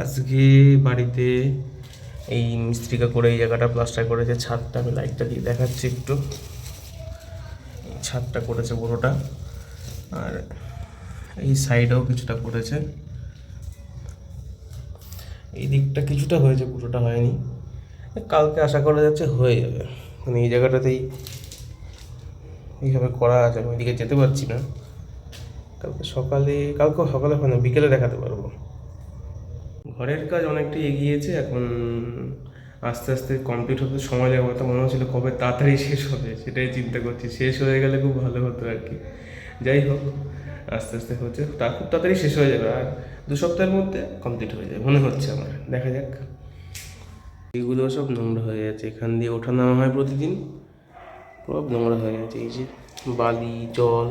আজকে বাড়িতে এই মিস্ত্রিকা করে এই জায়গাটা প্লাস্টার করেছে, ছাদটা আমি লাইটটা দিয়ে দেখাচ্ছি একটু। ছাদটা করেছে পুরোটা। আর এই সাইডেও কিছুটা করেছে। এই দিকটা কিছুটা হয়েছে, পুরোটা হয়নি। কালকে আশা করা যাচ্ছে হয়ে যাবে। মানে এই জায়গাটাতেই এইভাবে করা আছে, আমি ওইদিকে যেতে পারছি না। কালকে সকালে কালকে সকালে হয় না, বিকেলে দেখাতে পারব। ঘরের কাজ অনেকটাই এগিয়েছে, এখন আস্তে আস্তে কমপ্লিট হতে সময় লাগবে তো মনে হচ্ছিল কবে তাড়াতাড়ি শেষ হবে, সেটাই চিন্তা করছি। শেষ হয়ে গেলে খুব ভালো হতো আর কি। যাই হোক, আস্তে আস্তে হচ্ছে। তা খুব তাড়াতাড়ি শেষ হয়ে যাবে আর দু সপ্তাহের মধ্যে কমপ্লিট হয়ে যাবে, মনে হচ্ছে আমার। দেখা যাক। এগুলো সব নোংরা হয়ে যাচ্ছে এখান দিয়ে ওঠা নামা হয় প্রতিদিন। সব নোংরা হয়ে গেছে। এই যে বালি, জল,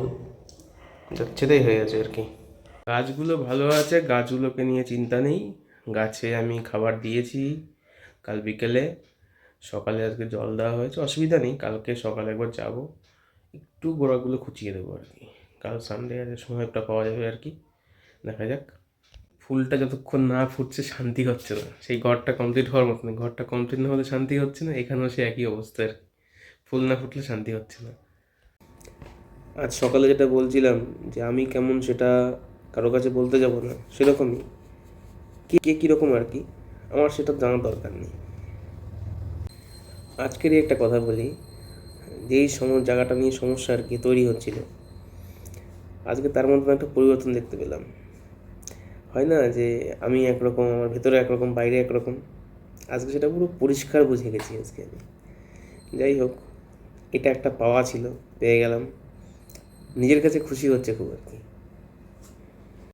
যাচ্ছেটাই হয়ে গেছে আর কি। গাছগুলো ভালো আছে, গাছগুলোকে নিয়ে চিন্তা নেই। গাছে আমি খাবার দিয়েছি। কাল বিকেলে। সকালে আজকে জল দেওয়া হয়েছে। অসুবিধা নেই, কালকে সকালে একবার যাব। একটু গোড়াগুলো খুঁচিয়ে দেবো আর কি। কাল সানডে আছে সময়টা পাওয়া যাবে আর কি। দেখা যাক। ফুলটা যতক্ষণ না ফুটছে, শান্তি হচ্ছে না। সেই ঘরটা কমপ্লিট হওয়ার মতো না। ঘরটা কমপ্লিট না হলে শান্তি হচ্ছে না, এখানেও সে একই অবস্থা আর ফুল না ফুটলে শান্তি হচ্ছে না। আজ সকালে যেটা বলছিলাম যে আমি কেমন সেটা কারও কাছে বলতে যাব না, সেরকমই। কে কে কীরকম আর কি, আমার সেটা জানার দরকার নেই। আজকেরই একটা কথা বলি, যেই সম জায়গাটা নিয়ে সমস্যা আর কি তৈরি হচ্ছিল, আজকে তার মধ্যে একটা পরিবর্তন দেখতে পেলাম। হয় না যে আমি একরকম, আমার ভেতরে একরকম, বাইরে একরকম, আজকে সেটা পুরো পরিষ্কার বুঝে গেছি আজকে আমি। যাই হোক, এটা একটা পাওয়া ছিল, পেয়ে গেলাম। নিজের কাছে খুশি হচ্ছে খুব আর কি।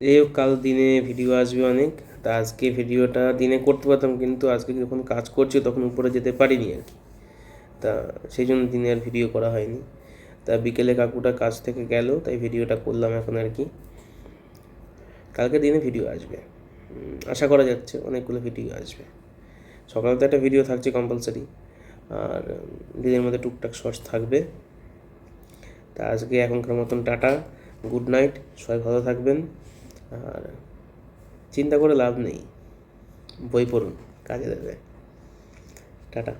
যাই হোক, কাল দিনে ভিডিও আসবে অনেক। তা আজকে ভিডিওটা দিনে করতে পারতাম, কিন্তু আজকে যখন কাজ করছি তখন উপরে যেতে পারিনি আর কি। তা সেই জন্য দিনে আর ভিডিও করা হয়নি। তা বিকেলে কাকুটা কাজ থেকে গেল, তাই ভিডিওটা করলাম এখন আর কি। কালকে দিনে ভিডিও আসবে। আশা করা যাচ্ছে অনেকগুলো ভিডিও আসবে। সকালে তো একটা ভিডিও থাকছে কম্পালসারি আর দিনের মধ্যে টুকটাক শর্টস থাকবে। তা আজকে এখনকার মতন টাটা গুড নাইট সবাই ভালো থাকবেন। আর চিন্তা করে লাভ নেই। বই পড়ুন কাজে দেবে টাটা।